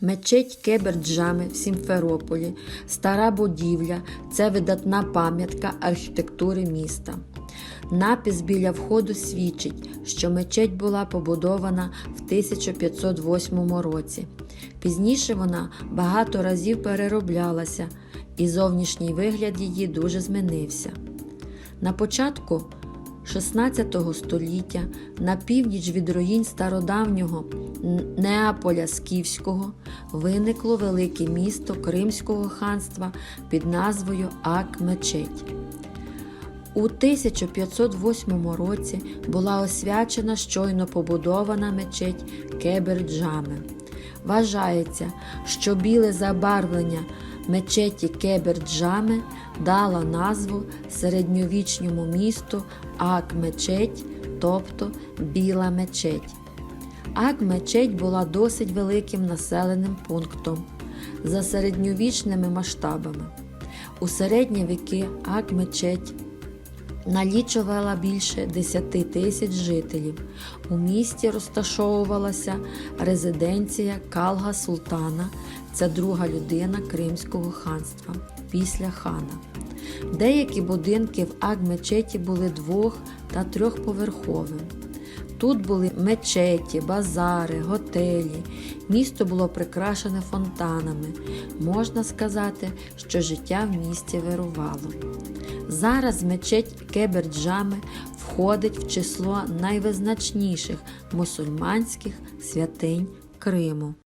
Мечеть Кеберджами в Сімферополі, стара будівля це видатна пам'ятка архітектури міста. Напис біля входу свідчить, що мечеть була побудована в 1508 році. Пізніше вона багато разів перероблялася, і зовнішній вигляд її дуже змінився. На початку 16 століття на північ від руїн стародавнього Неаполя Скіфського виникло велике місто Кримського ханства під назвою Ак-Мечеть. У 1508 році була освячена щойно побудована мечеть Кеберджами. Вважається, що біле забарвлення мечеті Кеберджами дало назву середньовічному місту Ак-Мечеть, тобто Біла мечеть. Ак-Мечеть була досить великим населеним пунктом за середньовічними масштабами. У середні віки Ак-Мечеть налічувала більше 10 тисяч жителів. У місті розташовувалася резиденція Калга Султана, це друга людина Кримського ханства після хана. Деякі будинки в Ак-Мечеті були двох та трьохповерховими. Тут були мечеті, базари, готелі. Місто було прикрашене фонтанами. Можна сказати, що життя в місті вирувало. Зараз мечеть Кеберджами входить в число найвизначніших мусульманських святинь Криму.